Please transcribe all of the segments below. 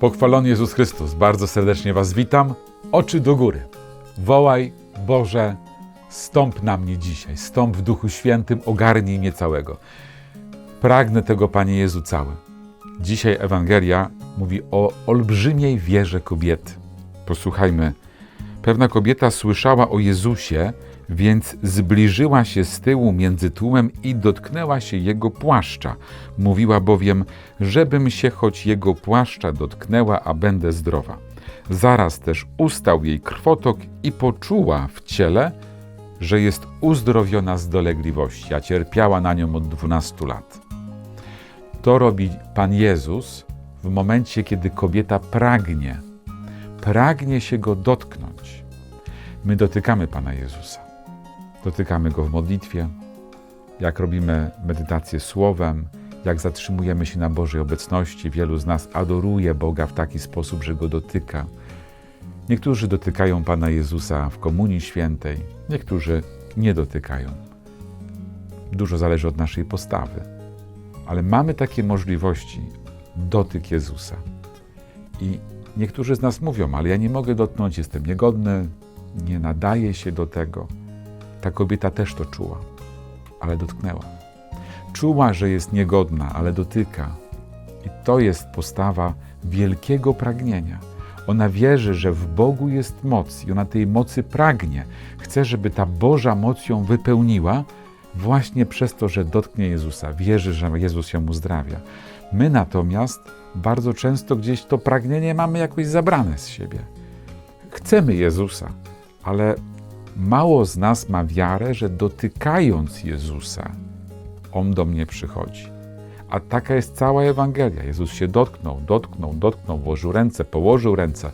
Pochwalony Jezus Chrystus, bardzo serdecznie Was witam. Oczy do góry. Wołaj, Boże, stąp na mnie dzisiaj, stąp w Duchu Świętym, ogarnij mnie całego. Pragnę tego, Panie Jezu, całe. Dzisiaj Ewangelia mówi o olbrzymiej wierze kobiety. Posłuchajmy. Pewna kobieta słyszała o Jezusie, więc zbliżyła się z tyłu między tłumem i dotknęła się jego płaszcza. Mówiła bowiem, żebym się choć jego płaszcza dotknęła, a będę zdrowa. Zaraz też ustał jej krwotok i poczuła w ciele, że jest uzdrowiona z dolegliwości, a cierpiała na nią od 12 lat. To robi Pan Jezus w momencie, kiedy kobieta pragnie, pragnie się go dotknąć. My dotykamy Pana Jezusa. Dotykamy go w modlitwie, jak robimy medytację słowem, jak zatrzymujemy się na Bożej obecności. Wielu z nas adoruje Boga w taki sposób, że go dotyka. Niektórzy dotykają Pana Jezusa w Komunii Świętej, niektórzy nie dotykają. Dużo zależy od naszej postawy, ale mamy takie możliwości dotyk Jezusa. I niektórzy z nas mówią, ale ja nie mogę dotknąć, jestem niegodny, nie nadaje się do tego. Ta kobieta też to czuła, ale dotknęła. Czuła, że jest niegodna, ale dotyka. I to jest postawa wielkiego pragnienia. Ona wierzy, że w Bogu jest moc i ona tej mocy pragnie. Chce, żeby ta Boża moc ją wypełniła właśnie przez to, że dotknie Jezusa. Wierzy, że Jezus ją uzdrawia. My natomiast bardzo często gdzieś to pragnienie mamy jakoś zabrane z siebie. Chcemy Jezusa, ale mało z nas ma wiarę, że dotykając Jezusa, On do mnie przychodzi. A taka jest cała Ewangelia. Jezus się dotknął, dotknął, dotknął, włożył ręce, położył ręce,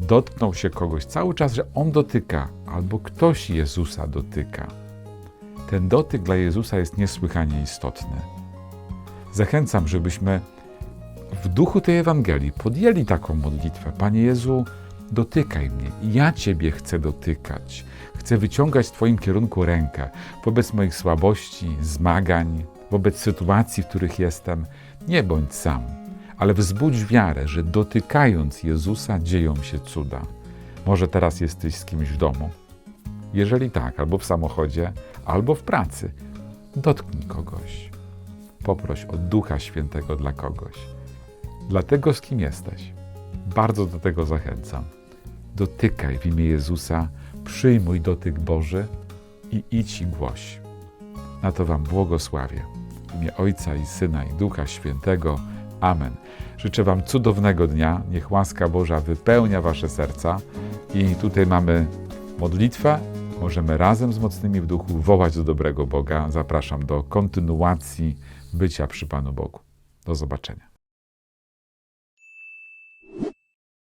dotknął się kogoś. Cały czas, że On dotyka, albo ktoś Jezusa dotyka. Ten dotyk dla Jezusa jest niesłychanie istotny. Zachęcam, żebyśmy w duchu tej Ewangelii podjęli taką modlitwę. Panie Jezu, dotykaj mnie. Ja Ciebie chcę dotykać. Chcę wyciągać w Twoim kierunku rękę wobec moich słabości, zmagań, wobec sytuacji, w których jestem. Nie bądź sam, ale wzbudź wiarę, że dotykając Jezusa dzieją się cuda. Może teraz jesteś z kimś w domu. Jeżeli tak, albo w samochodzie, albo w pracy, dotknij kogoś. Poproś o Ducha Świętego dla kogoś. Dla tego, z kim jesteś. Bardzo do tego zachęcam. Dotykaj w imię Jezusa, przyjmuj dotyk Boży i idź i głoś. Na to Wam błogosławię. W imię Ojca i Syna i Ducha Świętego. Amen. Życzę Wam cudownego dnia. Niech łaska Boża wypełnia Wasze serca. I tutaj mamy modlitwę. Możemy razem z mocnymi w duchu wołać do dobrego Boga. Zapraszam do kontynuacji bycia przy Panu Bogu. Do zobaczenia.